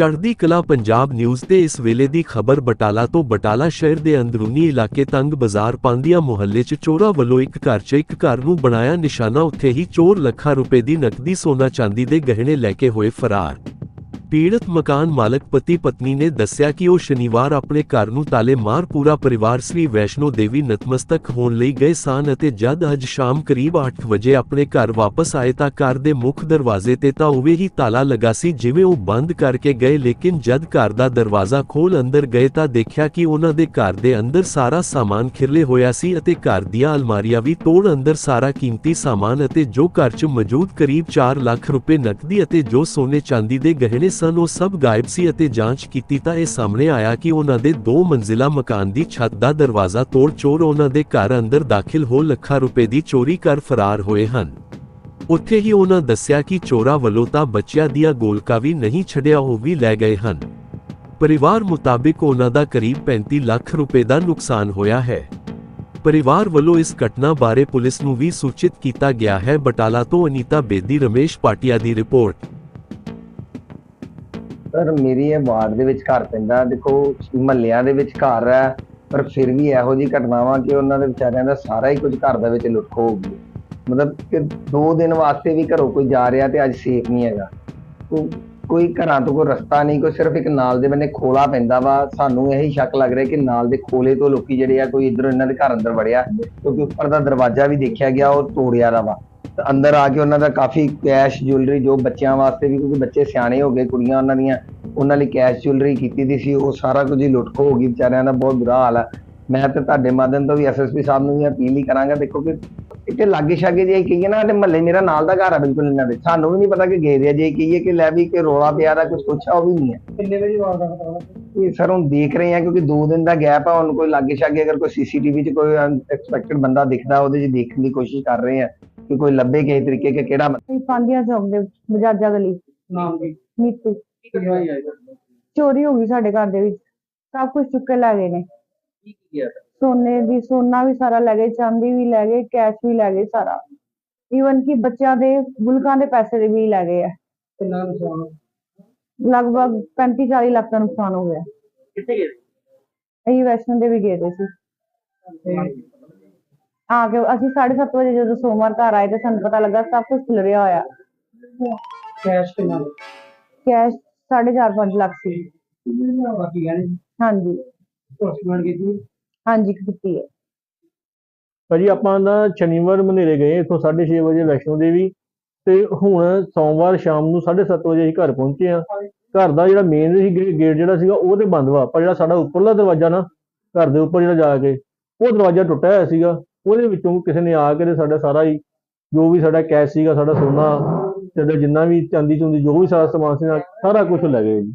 ਚੜ੍ਹਦੀ ਕਲਾ ਪੰਜਾਬ ਨਿਊਜ਼ ਤੇ ਇਸ ਵੇਲੇ ਦੀ ਖਬਰ ਬਟਾਲਾ ਤੋਂ ਬਟਾਲਾ ਸ਼ਹਿਰ ਦੇ ਅੰਦਰੂਨੀ ਇਲਾਕੇ ਤੰਗ ਬਾਜ਼ਾਰ ਪਾਂਦੀਆਂ ਮੁਹੱਲੇ 'ਚ ਚੋਰਾਂ ਵੱਲੋਂ ਇੱਕ ਘਰ 'ਚ ਇੱਕ ਘਰ ਨੂੰ ਬਣਾਇਆ ਨਿਸ਼ਾਨਾ, ਉੱਥੇ ਹੀ ਚੋਰ ਲੱਖਾਂ ਰੁਪਏ ਦੀ ਨਕਦੀ ਸੋਨਾ ਚਾਂਦੀ ਦੇ ਗਹਿਣੇ ਲੈ ਕੇ ਹੋਏ ਫਰਾਰ। ਪੀੜਤ ਮਕਾਨ ਮਾਲਕ ਪਤੀ ਪਤਨੀ ਨੇ ਦੱਸਿਆ ਕਿ ਉਹ ਸ਼ਨੀਵਾਰ ਆਪਣੇ ਘਰ ਨੂੰ ਤਾਲੇ ਮਾਰ ਪੂਰਾ ਪਰਿਵਾਰ ਸ੍ਰੀ ਵੈਸ਼ਨੋ ਦੇਵੀ ਨਤਮਸਤਕ ਹੋਣ ਲਈ ਗਏ ਸਨ ਅਤੇ ਜਦ ਅੱਜ ਸ਼ਾਮ ਕਰੀਬ 8 ਵਜੇ ਆਪਣੇ ਘਰ ਵਾਪਸ ਆਏ ਤਾਂ ਘਰ ਦੇ ਮੁੱਖ ਦਰਵਾਜ਼ੇ ਤੇ ਤਾਂ ਉਵੇਂ ਹੀ ਤਾਲਾ ਲੱਗਾ ਸੀ ਜਿਵੇਂ ਉਹ ਬੰਦ ਕਰਕੇ ਗਏ, ਲੇਕਿਨ ਜਦ ਘਰ ਦਾ ਦਰਵਾਜ਼ਾ ਖੋਲ ਅੰਦਰ ਗਏ ਤਾਂ ਦੇਖਿਆ ਕਿ ਉਹਨਾਂ ਦੇ ਘਰ ਦੇ ਅੰਦਰ ਸਾਰਾ ਸਾਮਾਨ ਖਿਰਲੇ ਹੋਇਆ ਸੀ ਅਤੇ ਘਰ ਦੀਆਂ ਅਲਮਾਰੀਆਂ ਵੀ ਤੋੜ ਅੰਦਰ ਸਾਰਾ ਕੀਮਤੀ ਸਾਮਾਨ ਅਤੇ ਜੋ ਘਰ 'ਚ ਮੌਜੂਦ ਕਰੀਬ 4 ਲੱਖ ਰੁਪਏ ਨਕਦੀ ਅਤੇ ਜੋ ਸੋਨੇ ਚਾਂਦੀ ਦੇ ਗਹਿਣੇ ਸਨ ਉਹ ਸਭ ਗਾਇਬ ਸੀ ਅਤੇ ਜਾਂਚ ਕੀਤੀ ਤਾਂ ਇਹ ਸਾਹਮਣੇ ਆਇਆ ਕਿ ਉਹਨਾਂ ਦੇ ਦੋ ਮੰਜ਼ਿਲਾ ਮਕਾਨ ਦੀ ਛੱਤ ਦਾ ਦਰਵਾਜ਼ਾ ਤੋੜ ਚੋਰ ਉਹਨਾਂ ਦੇ ਘਰ ਅੰਦਰ ਦਾਖਲ ਹੋ ਲੱਖਾਂ ਰੁਪਏ ਦੀ ਚੋਰੀ ਕਰ ਫਰਾਰ ਹੋਏ ਹਨ। ਉੱਥੇ ਹੀ ਉਹਨਾਂ ਦੱਸਿਆ ਕਿ ਚੋਰਾਂ ਵੱਲੋਂ ਤਾਂ ਬੱਚਿਆਂ ਦੀਆਂ ਗੋਲਕਾਂ ਵੀ ਨਹੀਂ ਛੱਡਿਆ, ਉਹ ਵੀ ਲੈ ਗਏ ਹਨ। ਪਰਿਵਾਰ ਮੁਤਾਬਿਕ ਉਹਨਾਂ ਦਾ ਕਰੀਬ 35 ਲੱਖ ਰੁਪਏ ਦਾ ਨੁਕਸਾਨ ਹੋਇਆ ਹੈ। ਪਰਿਵਾਰ ਵੱਲੋਂ ਇਸ ਘਟਨਾ ਬਾਰੇ ਪੁਲਿਸ ਨੂੰ ਵੀ ਸੂਚਿਤ ਕੀਤਾ ਗਿਆ ਹੈ। ਬਟਾਲਾ ਤੋਂ ਅਨੀਤਾ ਬੇਦੀ, ਰਮੇਸ਼ ਪਾਟਿਆ ਦੀ ਰਿਪੋਰਟ। ਸਰ, ਮੇਰੀ ਇਹ ਵਾਰਡ ਦੇ ਵਿੱਚ ਘਰ ਪੈਂਦਾ। ਦੇਖੋ, ਮਹੱਲਿਆਂ ਦੇ ਵਿੱਚ ਘਰ ਹੈ, ਪਰ ਫਿਰ ਵੀ ਇਹੋ ਜੀ ਘਟਨਾਵਾਂ ਕਿ ਉਹਨਾਂ ਦੇ ਵਿਚਾਰਿਆਂ ਦਾ ਸਾਰਾ ਹੀ ਕੁਝ ਘਰ ਦੇ ਵਿੱਚ ਲੁੱਟ ਖੋ ਹੋ ਗਈ। ਮਤਲਬ ਕਿ ਦੋ ਦਿਨ ਵਾਸਤੇ ਵੀ ਘਰੋਂ ਕੋਈ ਜਾ ਰਿਹਾ ਤੇ ਅੱਜ ਸੇਫ ਨਹੀਂ ਹੈਗਾ। ਕੋਈ ਘਰਾਂ ਤੋਂ ਕੋਈ ਰਸਤਾ ਨਹੀਂ, ਕੋਈ ਸਿਰਫ ਇੱਕ ਨਾਲ ਦੇ ਬੰਨੇ ਖੋਲਾ ਪੈਂਦਾ ਵਾ। ਸਾਨੂੰ ਇਹੀ ਸ਼ੱਕ ਲੱਗ ਰਿਹਾ ਕਿ ਨਾਲ ਦੇ ਖੋਲੇ ਤੋਂ ਲੋਕੀ ਜਿਹੜੇ ਆ, ਕੋਈ ਇਧਰੋਂ ਇਹਨਾਂ ਦੇ ਘਰ ਅੰਦਰ ਵੜਿਆ, ਕਿਉਂਕਿ ਉੱਪਰ ਦਾ ਦਰਵਾਜ਼ਾ ਵੀ ਦੇਖਿਆ ਗਿਆ, ਉਹ ਤੋੜਿਆ ਦਾ ਵਾ। ਤੇ ਅੰਦਰ ਆ ਕੇ ਉਹਨਾਂ ਦਾ ਕਾਫੀ ਕੈਸ਼ ਜੁਐਲਰੀ ਜੋ ਬੱਚਿਆਂ ਵਾਸਤੇ ਵੀ ਕਿਉਂਕਿ ਬੱਚੇ ਸਿਆਣੇ ਹੋ ਗਏ ਕੁੜੀਆਂ ਉਹਨਾਂ ਦੀਆਂ ਉਹਨਾਂ ਲਈ ਕੈਸ਼ ਜੁਐਲਰੀ ਕੀਤੀ ਦੀ ਸੀ ਉਹ ਸਾਰਾ ਕੁਝ ਹੀ ਲੁੱਟ ਖੋ ਹੋ ਗਈ ਵਿਚਾਰਿਆਂ ਦਾ ਬਹੁਤ ਬੁਰਾ ਹਾਲ ਹੈ ਮੈਂ ਤੇ ਤੁਹਾਡੇ ਮਾਧਿਅਮ ਤੋਂ ਵੀ ਐਸਐਸਪੀ ਸਾਹਿਬ ਨੂੰ ਵੀ ਅਪੀਲ ਹੀ ਕਰਾਂਗਾ ਦੇਖੋ ਕਿ ਇੱਥੇ ਲਾਗੇ ਛਾਗੇ ਜੇ ਕਹੀਏ ਨਾ ਤੇ ਮਹੱਲੇ ਮੇਰਾ ਨਾਲ ਦਾ ਘਰ ਆ ਬਿਲਕੁਲ ਇਹਨਾਂ ਦੇ ਸਾਨੂੰ ਵੀ ਨਹੀਂ ਪਤਾ ਕਿ ਗਏ ਦੇ ਆ ਜੇ ਕਹੀਏ ਕਿ ਲੈ ਵੀ ਕਿ ਰੋਲਾ ਪਿਆ ਦਾ ਕੁਝ ਪੁੱਛਿਆ ਉਹ ਵੀ ਨਹੀਂ ਹੈ ਕਿੰਨੇ ਵਜੇ ਵਾਰਦਾਤ ਕਰਾਉਣਾ ਇਹ ਸਰ ਹੁਣ ਦੇਖ ਰਹੇ ਆ ਕਿਉਂਕਿ 2 ਦਿਨ ਦਾ ਗੈਪ ਆ ਹੁਣ ਕੋਈ ਲਾਗੇ ਛਾਗੇ ਅਗਰ ਕੋਈ ਸੀਸੀਟੀਵੀ 'ਚ ਕੋਈ ਅਨਐਕਸਪੈਕਟਡ ਬੰਦਾ ਦਿਖਦਾ ਉਹਦੇ 'ਚ ਦੇਖਣ ਦੀ ਕੋਸ਼ਿਸ਼ ਕਰ ਰਹੇ ਆ। ਕਿ ਕੋਈ ਲੱਭੇ ਕਿਸੇ ਤਰੀਕੇ ਕਿ ਕਿਹੜਾ ਅਸੀਂ ਪਾਂਦੀਆਂ ਚੌਕ ਦੇ ਵਿੱਚ, ਬਜਾਜਾ ਗਲੀ। ਨਾਮ ਦੀ ਨੀਤੂ। ਕੀ ਕਰਨਾ ਹੈ ਯਾਰ ਚੋਰੀ ਹੋ ਗਈ ਸਾਡੇ ਘਰ ਦੇ ਵਿੱਚ। ਸਭ ਕੁਝ ਚੁੱਕ ਕੇ ਲੈ ਗਏ ਨੇ। ਕੀ ਕੀ ਗਿਆ ਸੋਨੇ ਦੀ ਸੋਨਾ ਵੀ ਸਾਰਾ ਲੈ ਗਏ ਚਾਂਦੀ ਵੀ ਲੈ ਗਏ ਕੈਸ਼ ਵੀ ਲੈ ਗਏ ਸਾਰਾ। ਈਵਨ ਕਿ ਬੱਚਿਆਂ ਦੇ ਗੁਲਕਾਂ ਦੇ ਪੈਸੇ ਦੇ ਵੀ ਲੈ ਗਏ ਆ। ਕਿੰਨਾ ਨੁਕਸਾਨ? ਲਗਭਗ 35 40 ਲੱਖ ਦਾ ਨੁਕਸਾਨ ਹੋ ਗਿਆ। ਕਿੱਥੇ ਗਏ? ਅਸੀਂ ਵੈਸ਼ਨੋ ਦੇਵੀ ਗਏ ਦੇ ਸੀ। ਆ ਕੇ ਅਸੀਂ 7:30 ਵਜੇ ਜਦੋਂ ਸੋਮਵਾਰ ਘਰ ਆਏ ਤੇ ਸਾਨੂੰ ਪਤਾ ਲੱਗਾ ਸਭ ਕੁਝ ਖਿਲਰਿਆ ਹੋਇਆ। ਕੈਸ਼ ਕਿੰਨਾ? ਕੈਸ਼ 4.5 5 ਲੱਖ ਸੀ। ਬਾਕੀ ਗਹਿਣੇ? ਹਾਂਜੀ। ਕੀਤੀ ਹਾਂਜੀ ਕੀਤੀ ਹੈ। ਭਾਜੀ ਆਪਾਂ ਨਾ ਸ਼ਨੀਵਾਰ ਮਨੇਰੇ ਗਏ ਇੱਥੋਂ 6:30 ਵਜੇ ਵੈਸ਼ਨੋ ਦੇਵੀ। ਤੇ ਹੁਣ ਸੋਮਵਾਰ ਸ਼ਾਮ ਨੂੰ 7:30 ਵਜੇ ਅਸੀਂ ਘਰ ਪਹੁੰਚੇ ਆ ਘਰ ਦਾ ਜਿਹੜਾ ਮੇਨ ਸੀ ਗੇਟ ਜਿਹੜਾ ਸੀਗਾ ਉਹ ਤੇ ਬੰਦ ਵਾ। ਪਰ ਜਿਹੜਾ ਸਾਡਾ ਉੱਪਰਲਾ ਦਰਵਾਜ਼ਾ ਨਾ ਘਰ ਦੇ ਉੱਪਰ ਜਿਹੜਾ ਜਾ ਕੇ ਉਹ ਦਰਵਾਜ਼ਾ ਟੁੱਟਿਆ ਹੋਇਆ ਸੀਗਾ। ਉਹਦੇ ਵਿੱਚੋਂ ਕਿਸੇ ਨੇ ਆ ਕੇ ਤੇ ਸਾਡਾ ਸਾਰਾ ਹੀ ਜੋ ਵੀ ਸਾਡਾ ਕੈਸ਼ ਸੀਗਾ ਸਾਡਾ ਸੋਨਾ ਸਾਡਾ ਜਿੰਨਾ ਵੀ ਚਾਂਦੀ ਚੁੰਦੀ ਜੋ ਵੀ ਸਾਰਾ ਸਮਾਨ ਸੀ ਸਾਰਾ ਕੁਝ ਲੈ ਗਏ ਜੀ।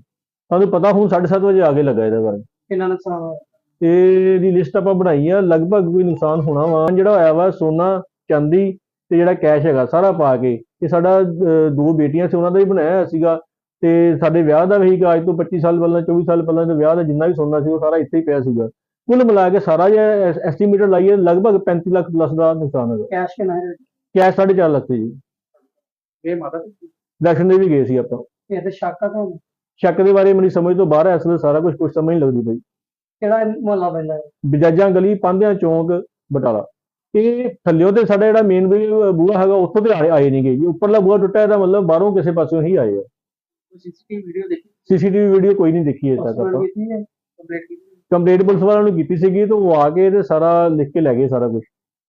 ਸਾਨੂੰ ਪਤਾ ਹੁਣ 7:30 ਵਜੇ ਆ ਕੇ ਲੱਗਾ ਇਹਦੇ ਬਾਰੇ। ਕਿੰਨਾ ਨੁਕਸਾਨ ਹੋਇਆ? ਇਹਦੀ ਲਿਸਟ ਆਪਾਂ ਬਣਾਈ ਆ ਲਗਭਗ ਕੋਈ ਨੁਕਸਾਨ ਹੋਣਾ ਵਾ। ਜਿਹੜਾ ਹੋਇਆ ਵਾ ਸੋਨਾ ਚਾਂਦੀ ਤੇ ਜਿਹੜਾ ਕੈਸ਼ ਹੈਗਾ ਸਾਰਾ ਪਾ ਕੇ ਇਹ ਸਾਡਾ ਦੋ ਬੇਟੀਆਂ ਸੀ ਉਹਨਾਂ ਦਾ ਹੀ ਬਣਾਇਆ ਸੀਗਾ। ਤੇ ਸਾਡੇ ਵਿਆਹ ਦਾ ਵੀ ਅੱਜ ਤੋਂ 25 ਸਾਲ ਪਹਿਲਾਂ 24 ਸਾਲ ਪਹਿਲਾਂ ਦੇ ਵਿਆਹ ਦਾ ਜਿੰਨਾ ਵੀ ਸੋਨਾ ਸੀ ਉਹ ਸਾਰਾ ਇੱਥੇ ਹੀ ਪਿਆ ਸੀਗਾ। ਕੁੱਲ ਮਿਲਾ ਕੇ ਸਾਰਾ ਜੇ ਐਸਟੀਮੇਟਡ ਲਾਈਏ ਲਗਭਗ 35 ਲੱਖ ਪਲੱਸ ਦਾ ਨੁਕਸਾਨ ਹੈਗਾ। ਕੈਸ਼ ਕਿੰਨਾ ਹੈ? ਕੈਸ਼ 4.5 ਲੱਖ ਜੀ। ਇਹ ਮਾਤਾ ਦਰਸ਼ਨ ਦੇ ਵੀ ਗਏ ਸੀ ਆਪਾਂ। ਇਹ ਤੇ ਸ਼ੱਕ ਆ ਤੁਹਾਨੂੰ? ਸ਼ੱਕ ਦੇ ਬਾਰੇ ਮੇਰੀ ਸਮਝ ਤੋਂ ਬਾਹਰ ਹੈ ਅਸਲ ਸਾਰਾ ਕੁਝ ਕੁਝ ਸਮਝ ਨਹੀਂ ਲੱਗਦੀ ਪਈ। ਕਿਹੜਾ ਮੁਹੱਲਾ ਪੈਂਦਾ ਹੈ? ਬਜਾਜਾਂ ਗਲੀ ਪਾਂਧਿਆਂ ਚੌਂਕ ਬਟਾਲਾ। ਇਹ ਥੱਲਿਓ ਤੇ ਸਾਡਾ ਜਿਹੜਾ ਮੇਨ ਬੂਹਾ ਹੈਗਾ ਉੱਥੋਂ ਤੇ ਆਏ ਆਏ ਨਹੀਂ ਗਏ ਜੀ। ਉੱਪਰਲਾ ਬੂਹਾ ਟੁੱਟਾ ਇਹਦਾ ਮਤਲਬ ਬਾਹਰੋਂ ਕਿਸੇ ਪਾਸਿਓਂ ਹੀ ਆਏ ਆ। ਸੀਸੀਟੀਵੀ ਵੀਡੀਓ ਦੇਖੀ? ਸੀਸੀਟੀਵੀ ਵੀਡੀਓ ਕੋਈ ਨਹੀਂ ਦੇਖੀ ਅਜੇ ਤੱਕ ਆਪਾਂ। ਕੀਤੀ ਹੈ ਕੰਪਲੀਟ ਕੀਤੀ? ਕੰਪਲੇਂਟ ਪੁਲਿਸ ਵਾਲਿਆਂ ਨੂੰ ਕੀਤੀ ਸੀਗੀ ਤੇ ਉਹ ਆ ਕੇ ਤੇ ਸਾਰਾ ਲਿਖ ਕੇ ਲੈ ਗਏ ਸਾਰਾ ਕੁਝ